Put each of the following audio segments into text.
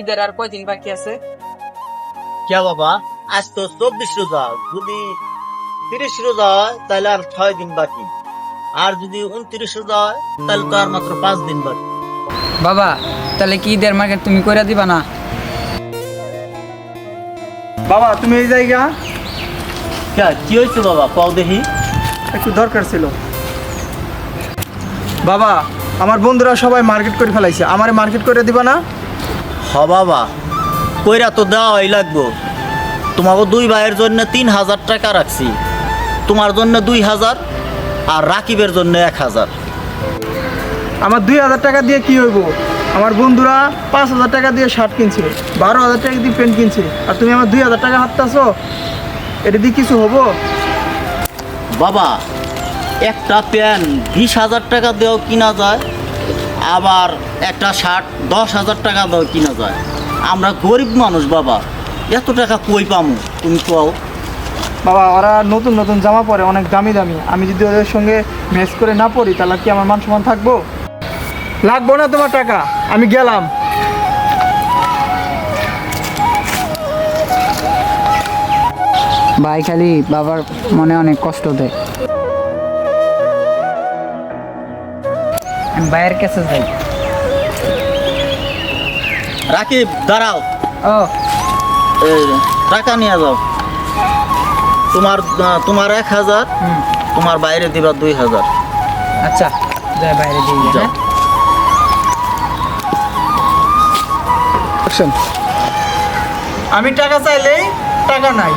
ঈদের আর কয়দিন বাকি আছে? কে বাবা? আজ তো চব্বিশ রোজা। যদি তিরিশ রোজা হয় তাহলে আর ছয় দিন বাকি। আর যদি উনত্রিশ রোজা হয় তাহলে তো আর মাত্র পাঁচ দিন বাকি। বাবা তাহলে কি ঈদের মার্কেট তুমি করে দিবা না? বাবা তুমি এই জায়গা? কে, কি হয়েছে বাবা? পাও দেখি। একটু দরকার ছিল। বাবা আমার বন্ধুরা সবাই মার্কেট করে ফেলাইছে। আমারে মার্কেট করে দিবা না? হ বাবা কইরা তো দেওয়াই লাগবো। তোমাকে দুই ভাইয়ের জন্য তিন হাজার টাকা রাখছি। তোমার জন্য দুই হাজার আর রাকিবের জন্য এক হাজার। আমার দুই হাজার টাকা দিয়ে কি হইব? আমার বন্ধুরা পাঁচ হাজার টাকা দিয়ে শার্ট কিনছে বারো হাজার টাকা দিয়ে প্যান্ট কিনছে আর তুমি আমার দুই হাজার টাকা হাততাছো? এটা দিয়ে কিছু হব? বাবা একটা প্যান্ট বিশ হাজার টাকা দিয়েও কিনা যায় আবার একটা শার্ট দশ হাজার টাকা কিনা যায়। আমরা গরিব মানুষ বাবা। এত টাকা কই পামু তুমি কও? বাবা ওরা নতুন নতুন জামা পরে অনেক দামি দামি। আমি যদি ওদের সঙ্গে ম্যাচ করে না পড়ি তাহলে কি আমার মান সম্মান থাকব? লাগবো না তোমার টাকা আমি গেলাম। ভাই খালি বাবার মনে অনেক কষ্ট দেয়। আমি ভাইয়ের কাছে যাই রাকিব দাঁড়াও ও এই টাকা নিয়ে যাও। তোমার আহ, তোমার এক হাজার হুম, তোমার বাইরে দিবা দুই হাজার। আচ্ছা যাই বাইরে দিয়ে যাও। হ্যাঁ আমি টাকা চাইলেই টাকা নাই।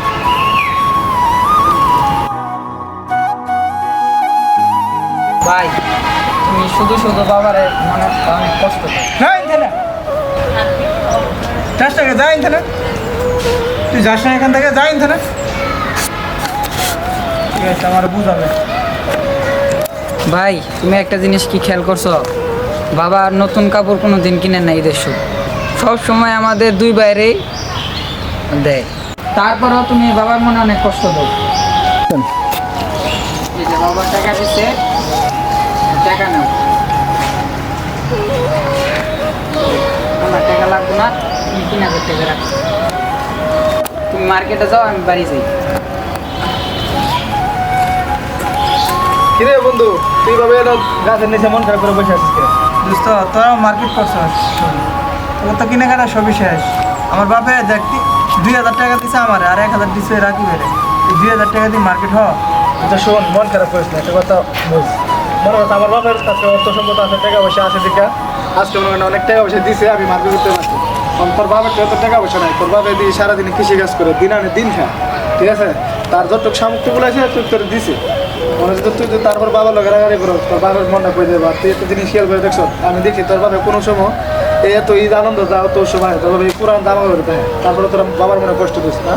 ভাই তুমি শুধু শুধু বাবার মনে অনেক কষ্ট দেয় না এখানে। চাষ টাকা যা এখানে। তুই যাস না এখান থেকে যা এখানে। ঠিক আছে আমার বুঝাবে। ভাই তুমি একটা জিনিস কি খেয়াল করছ? বাবা আর নতুন কাপড় কোনো দিন কিনে নাই ঈদের শুধু সব সময় আমাদের দুই বাইরেই দেয়। তারপরেও তুমি বাবার মনে অনেক কষ্ট দাও এই বাবা টাকা দিচ্ছে টাকা নাও আমার টাকা লাগবে না তুমি তিন হাজার টাকা রাখো তুমি মার্কেটে যাও আমি বাড়ি যাই। কিরে বন্ধু তুই ভাবে গাছের নিচে মন খারাপ করে বসে আছিস দোস্ত তোরা মার্কেট করছিস তোর তো কেনাকাটা সবই শেষ। আমার বাপে দেখ দুই হাজার টাকা দিছে আমার আর এক হাজার দিছে রাখি বেড়ে দুই হাজার টাকা দিয়ে মার্কেট হ। আচ্ছা শোন মন খারাপ করিস না একটা কথা বুঝ মনে কথা আমার বাপের কাছে অর্থ সম্পদ আছে, টাকা পয়সা আছে দেখা আজকে মনে হয় অনেক টাকা পয়সা দিছে, আমি মার্কেট করতে পারছি। তোর বাপের তো এত টাকা পয়সা নাই, তোর বাপে দিয়ে সারাদিন কৃষি কাজ করে, দিন আনে দিন খায়, ঠিক আছে? তার যতটুকু সামর্থ্যগুলো আছে, তুই তোর দিছে। মনে হচ্ছে তুই তারপর বাবার লোক রাগারি করো, তোর বাবার মনটা কই দেবা? তুই একটা জিনিস খেয়াল করে দেখছ, আমি দেখি তোর বাবা কোনো সময় এই এত ঈদ আনন্দ দাও তোর সময়, তোর বাবা এই পুরান দামা করে দেয়। তারপরে তোর বাবার মনে কষ্ট দিস না?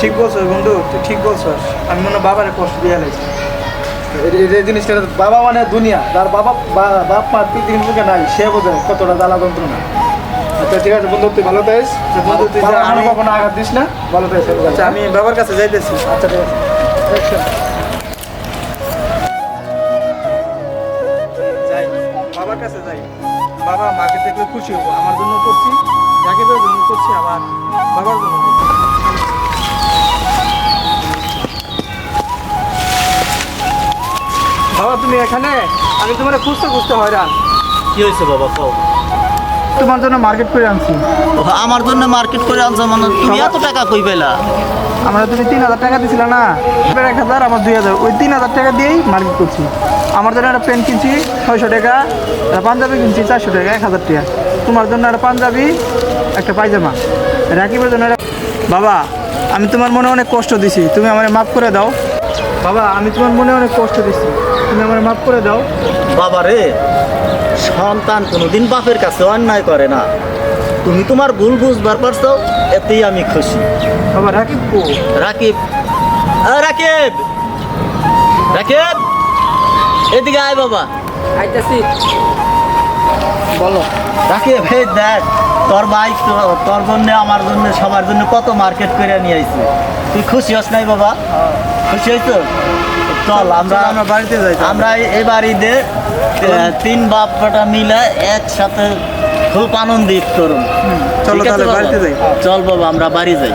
ঠিক বলছো, বন্ধু, তুই ঠিক বলছস আমি মনে বাবারে কষ্ট দিয়ে লাগছি এই জিনিসটা বাবা মানে দুনিয়া। তার বাবা বাপ মা তিন দিন মুখে নাই সে বোঝে কতটা জ্বালা যন্ত্রণা আচ্ছা ঠিক আছে বন্ধু তুই ভালো থাকিস। বন্ধু তুই আমি কখনো আঘাত দিস না। ভালো থাকিস আচ্ছা আমি বাবার কাছে যাইতেছি। আচ্ছা ঠিক আছে। যাই বাবার কাছে যাই। বাবা মাকে দেখলে খুশি হব আমার জন্য করছি জাকিবের জন্য করছি আবার বাবার জন্য তুমি এখানে? আমি তোমার খুঁজতে খুঁজতে হয়রান। কি হয়েছে বাবা কও? তোমার জন্য মার্কেট করে আনছি। আমার জন্য মার্কেট করে আনছো মানে তুমি এত টাকা কই পেলা আমরা তুমি তিন হাজার টাকা দিছিল না? এবার এক হাজার আমার দুই হাজার। ওই তিন হাজার টাকা দিয়েই মার্কেট করছি। আমার জন্য একটা পেন কিনছি ছয়শো টাকা। একটা পাঞ্জাবি কিনছি চারশো টাকা এক হাজার টাকা। তোমার জন্য একটা পাঞ্জাবি একটা পায়জামা। রাকিবের জন্য একটা বাবা আমি তোমার মনে অনেক কষ্ট দিছি। তুমি আমার মাফ করে দাও। বাবা আমি তোমার মনে অনেক কষ্ট দিছি। তুমি আমার মাফ করে দাও। বাবা রে সন্তান কোনোদিন বাপের কাছে অন্যায় করে না। তুমি তোমার ভুল বুঝবার পারছ এতেই আমি খুশি। বাবা রাকিব কো? রাকিব আ, রাকিব! রাকিব! এদিকে আয় বাবা। আইতাছি। বলো। রাকিব হে দেখ তোর ভাই তো- তোর জন্য আমার জন্য সবার জন্য কত মার্কেট করে নিয়ে আইছে। তুই খুশি হস নাই বাবা? খুশি হইতো চল আমরা আমরা বাড়িতে যাই আমরা এই বাড়িতে তিন বাপটা মিলে একসাথে খুব আনন্দিত করুন। চলো তাহলে বাড়িতে যাই। চল বাবা আমরা বাড়ি যাই।